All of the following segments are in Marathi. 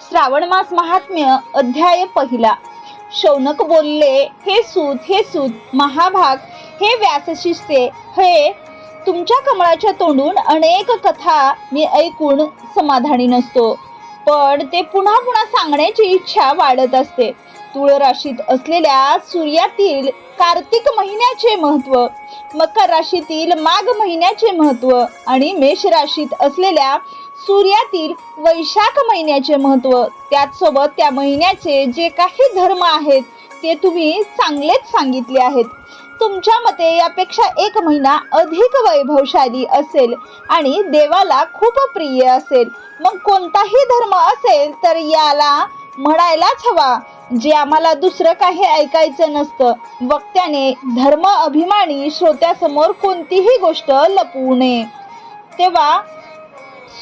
श्रावण मास महात्म्य अध्याय पहिला. शौनक बोलले हे सूत हे सूत महाभाग हे व्यासशिष्टे हे तुमच्या कमळाच्या तोंडून अनेक कथा मी ऐकून समाधानी नसतो. पण ते पुन्हा पुन्हा सांगण्याची इच्छा वाढत असते. तुळ राशीत असलेल्या सूर्यातील कार्तिक महिन्याचे महत्त्व मकर राशीतील माघ महिन्याचे महत्त्व आणि मेष राशीत असलेल्या सूर्यातील वैशाख महिन्याचे महत्त्व त्याचसोबत त्या महिन्याचे जे काही धर्म आहेत ते तुम्ही चांगलेच सांगितले आहेत. तुमच्या मते यापेक्षा एक महिना अधिक वैभवशाली असेल आणि देवाला खूप प्रिय असेल. मग कोणताही धर्म असेल तर याला म्हणायलाच हवा जे आम्हाला दुसरं काही ऐकायचं नसतं. वक्त्याने धर्म अभिमानी श्रोत्यासमोर कोणतीही गोष्ट लपवू नये. तेव्हा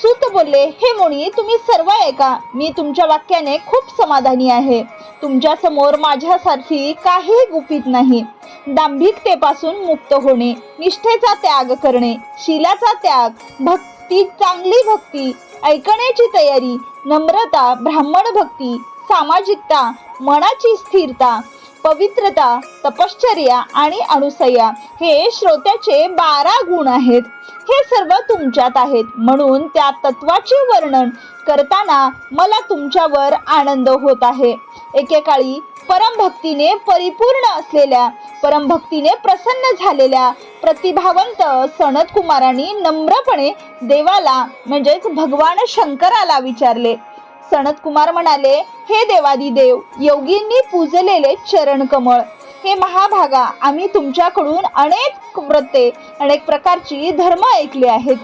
सूत बोलले हे मुनी तुम्ही सर्व ऐका मी तुमच्या वाक्याने खूप समाधानी आहे. तुमच्यासमोर माझ्यासारखी काही गुपित नाही. दांभिकतेपासून मुक्त होणे निष्ठेचा त्याग करणे शिलाचा त्याग भक्ती चांगली भक्ती ऐकण्याची तयारी नम्रता ब्राह्मण भक्ती सामाजिकता मनाची स्थिरता पवित्रता तपश्चर्या आणि अनुसया हे श्रोत्याचे बारा गुण आहेत. हे सर्व तुमच्यात आहेत. म्हणून त्या तत्वाचे वर्णन करताना मला तुमच्यावर आनंद होत आहे. एकेकाळी परमभक्तीने परिपूर्ण असलेल्या परमभक्तीने प्रसन्न झालेल्या प्रतिभावंत सनत कुमारांनी नम्रपणे देवाला म्हणजेच भगवान शंकराला विचारले. सनत कुमार म्हणाले हे देवादी देव योगींनी पूजलेले चरण कमळ. हे महाभागा आम्ही तुमच्याकडून अनेक व्रते अनेक प्रकारची धर्म ऐकले आहेत.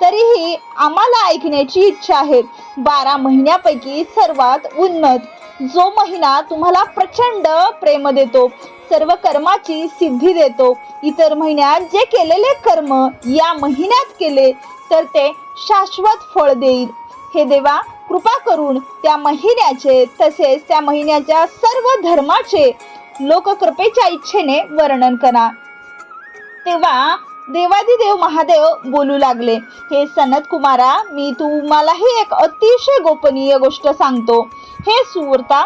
तरीही आम्हाला ऐकण्याची इच्छा आहे. बारा महिन्यापैकी सर्वात उन्नत. जो महिना तुम्हाला प्रचंड प्रेम देतो सर्व कर्माची सिद्धी देतो इतर महिन्यात जे केलेले कर्म या महिन्यात केले तर ते शाश्वत फळ देईल. हे देवा कृपा करून त्या महिन्याचे तसेच त्या महिन्याच्या सर्व धर्माचे लोककृपेच्या इच्छेने वर्णन करा. तेव्हा देवादिदेव महादेव बोलू लागले हे सनत कुमारा मी तुम्हालाही एक अतिशय गोपनीय गोष्ट सांगतो. हे सुवर्ता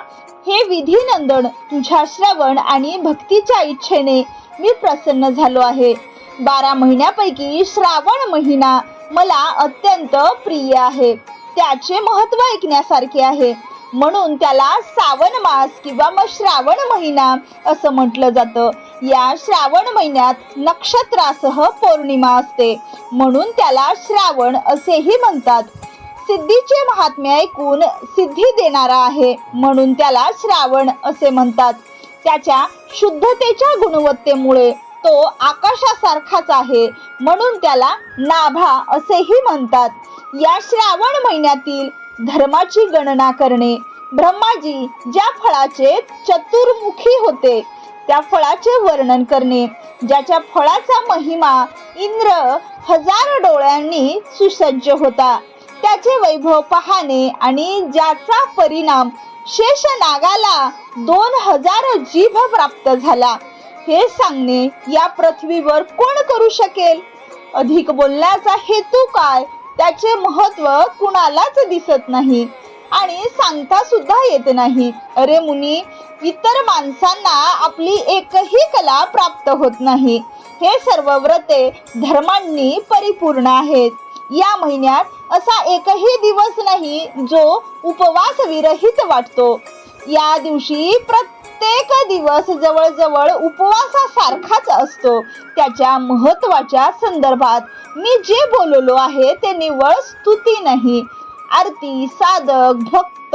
हे विधिनंदन तुझ्या श्रवण आणि भक्तीच्या इच्छेने मी प्रसन्न झालो आहे. बारा महिन्यापैकी श्रावण महिना मला अत्यंत प्रिय आहे. त्याचे महत्त्व ऐकण्यासारखे आहे. म्हणून त्याला श्रावण मास किंवा मग श्रावण महिना असं म्हटलं जातं. या श्रावण महिन्यात नक्षत्रासह पौर्णिमा असते. म्हणून त्याला श्रावण असेही म्हणतात. सिद्धीचे महात्म्य ऐकून सिद्धी देणारा आहे. म्हणून त्याला श्रावण असे म्हणतात. त्याच्या शुद्धतेच्या गुणवत्तेमुळे तो आकाशासारखाच आहे. म्हणून त्याला नाभा असेही म्हणतात. या श्रावण महिन्यातील धर्माची गणना करणे. ब्रह्माजी ज्या फळाचे चतुर्मुखी होते त्या फळाचे वर्णन करणे. ज्याच्या फळाचा महिमा इंद्र हजार डोळ्यांनी सुसज्ज होता. त्याचे वैभव पाहणे आणि ज्याचा परिणाम शेष नागाला दोन हजार जीभ प्राप्त झाला. हे सांगणे या पृथ्वीवर कोण करू शकेल? अधिक बोलण्याचा हेतू काय? त्याचे महत्त्व कुणालाच दिसत नाही. आणि सांगता सुद्धा येत नाही. अरे मुनी इतर माणसांना आपली एकही कला प्राप्त होत नाही. हे सर्व व्रते धर्मांनी परिपूर्ण आहेत. या महिन्यात असा एकही दिवस नाही जो उपवास विरहित वाटतो. या दिवशी प्रत्येक दिवस जवळजवळ उपवासासारखाच असतो. त्याच्या महत्त्वाच्या संदर्भात मी जे बोललो आहे ते निव्वळ स्तुती नाही. आरती साधक भक्त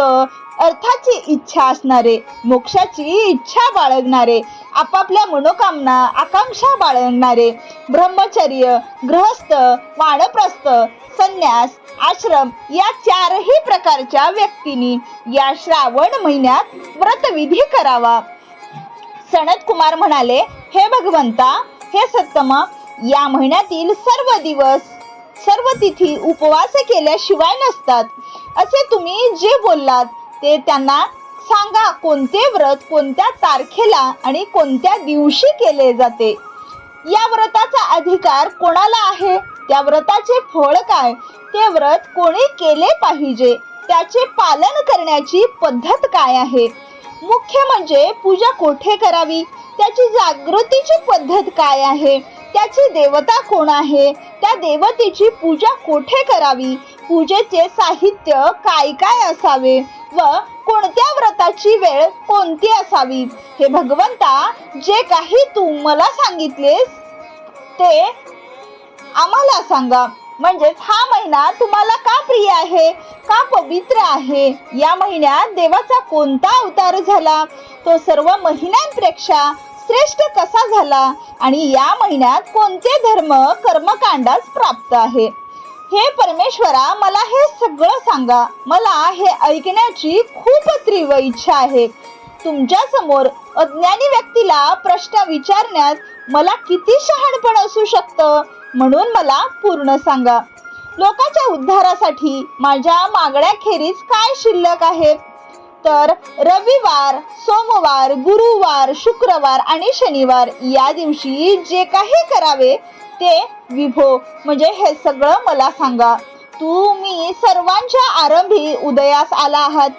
अर्थाची इच्छा असणारे मोक्षाची इच्छा बाळगणारे आपापल्या मनोकामना आकांक्षा बाळगणारे ब्रह्मचर्य गृहस्थ वानप्रस्थ संन्यास आश्रम या चारही प्रकारच्या व्यक्तींनी या श्रावण महिन्यात व्रतविधी करावा. सनत कुमार म्हणाले हे भगवंता हे सत्तम या महिन्यातील सर्व दिवस सर्व तिथी उपवास केल्याशिवाय नसतात. असे तुम्ही जे बोललात ते त्यांना सांगा कोणते व्रत कोणत्या तारखेला आणि कोणत्या दिवशी केले जाते. या व्रताचा अधिकार कोणाला आहे? त्या व्रताचे फळ काय? ते व्रत कोणी केले पाहिजे? त्याचे पालन करण्याची पद्धत काय आहे? मुख्य म्हणजे पूजा कोठे करावी? त्याची जागृतीची पद्धत काय आहे? त्याची देवता कोण आहे? त्या देवतेची पूजा कोठे करावी? पूजेचे साहित्य काय काय असावे? व कोणत्या व्रताची वेळ कोणती असावी? हे भगवंता जे काही तू मला सांगितलेस ते आम्हाला सांगा. म्हणजेच हा महिना तुम्हाला का प्रिय आहे? का पवित्र आहे? या महिन्यात देवाचा कोणता अवतार झाला? तो सर्व महिन्यांपेक्षा श्रेष्ठ कसा झाला आणि या महिन्यात कोणते धर्म कर्मकांडास प्राप्त आहे? हे परमेश्वरा मला हे सगळं सांगा. मला हे ऐकण्याची खूप तीव्र इच्छा आहे. तुमच्यासमोर अज्ञानी व्यक्तीला प्रश्न विचारण्यात मला किती शहाणपण असू शकतं म्हणून मला पूर्ण सांगा. लोकांच्या उद्धारासाठी माझ्या मागण्याखेरीज काय शिल्लक आहेत तर रविवार सोमवार गुरुवार शुक्रवार आणि शनिवार या दिवशी जे काही करावे ते विभो म्हणजे हे सगळं मला सांगा. तुम्ही सर्वांच्या आरंभी उदयास आला आहात.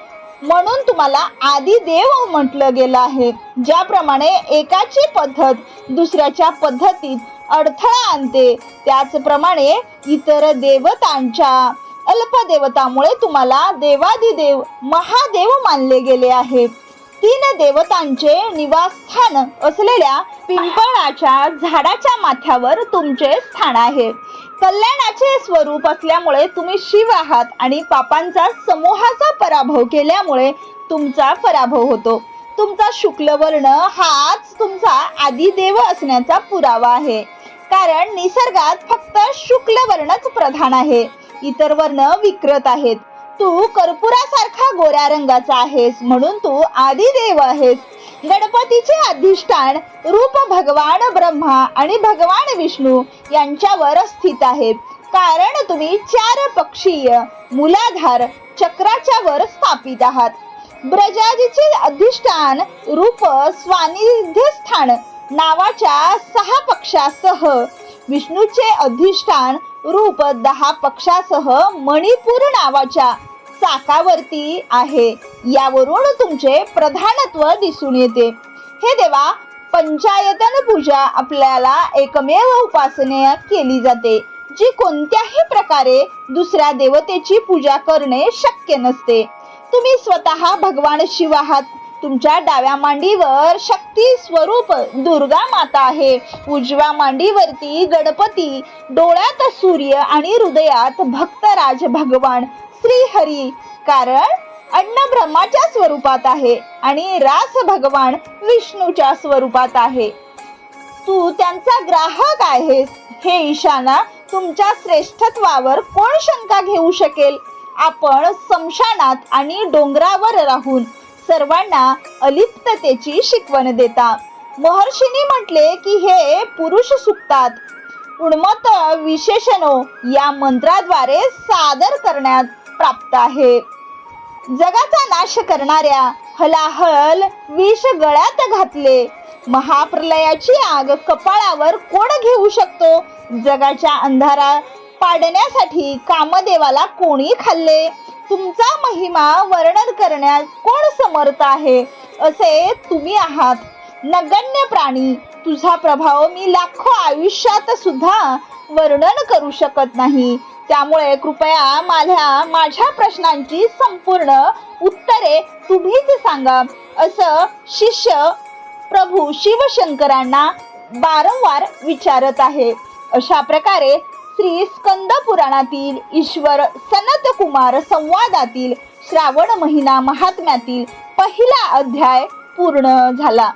म्हणून तुम्हाला आदी देव म्हटलं गेलं आहे. ज्याप्रमाणे एकाची पद्धत दुसऱ्याच्या पद्धतीत अडथळा आणते त्याचप्रमाणे इतर देवतांच्या अल्पदेवतामुळे तुम्हाला देवादिदेव महादेव मानले गेले आहे तीन देवतांचे निवासस्थान असलेल्या पिंपळाच्या झाडाच्या माथ्यावर तुमचे स्थान आहे. कल्याणाचे स्वरूप असल्यामुळे तुम्ही शिव आहात आणि पापांचा समूहाचा पराभव केल्यामुळे तुमचा पराभव होतो. तुमचा शुक्ल वर्ण हाच तुमचा आदिदेव असण्याचा पुरावा आहे. कारण निसर्गात फक्त शुक्ल वर्णच प्रधान आहे. इतर वर्ण विक्रत आहेत. तू कर्पुरासारखा गोऱ्या रंगाचा आहेस म्हणून तू आदिदेव आहेस. गणपतीचे अधिष्ठान रूप भगवान ब्रह्मा आणि भगवान विष्णू यांच्यावर स्थित आहे. कारण तुम्ही चार पक्षीय मुलाधार चक्राच्या वर स्थापित आहात. ब्रजाजीचे अधिष्ठान रूप स्वानिध्य स्थान नावाच्या सहा पक्षासह विष्णूचे अधिष्ठान रूप दहा पक्षासह मणिपूर नावाच्या चाकावरती आहे. यावरून तुमचे प्रधानत्व दिसून येते. हे देवा पंचायतन पूजा आपल्याला एकमेव उपासना केली जाते जी कोणत्याही प्रकारे दुसऱ्या देवतेची पूजा करणे शक्य नसते. तुम्ही स्वतः भगवान शिव आहात. तुमच्या डाव्या मांडीवर शक्ती स्वरूप दुर्गा माता आहे. उजव्या मांडीवरती गणपती डोळ्यात सूर्य आणि हृदयात भक्तराज भगवान श्री हरी कारण अन्न ब्रह्माच्या स्वरूपात आहे आणि रास भगवान विष्णूच्या स्वरूपात आहे. तू त्यांचा ग्राहक आहेस. हे ईशाना तुमच्या श्रेष्ठत्वावर कोण शंका घेऊ शकेल? आपण समशानात आणि डोंगरावर राहून सर्वांना अलिप्ततेची शिकवण देता. महर्षींनी म्हटले की हे पुरुष सुक्तात. उन्मत विशेषणो या मंत्राद्वारे सादर करण्यात प्राप्त आहे. जगाचा नाश करणाऱ्या हलाहल विष गळ्यात घातले. महाप्रलयाची आग कपाळावर कोण घेऊ शकतो? जगाच्या अंधारा पाडण्यासाठी कामदेवाला कोणी खाल्ले? तुमचा महिमा वर्णन करण्यास कोण समर्थ आहे. असे तुम्ही आहात. नगण्य प्राणी तुझा प्रभाव मी लाखो आयुष्यात सुद्धा वर्णन करू शकत नाही. त्यामुळे कृपया माझ्या माझ्या प्रश्नांची संपूर्ण उत्तरे तुम्हीच सांगा. असं शिष्य प्रभू शिवशंकरांना वारंवार विचारत आहे. अशा प्रकारे श्री स्कंद पुराणातील ईश्वर सनत कुमार संवादातील श्रावण महिना महात्म्यातील पहिला अध्याय पूर्ण झाला.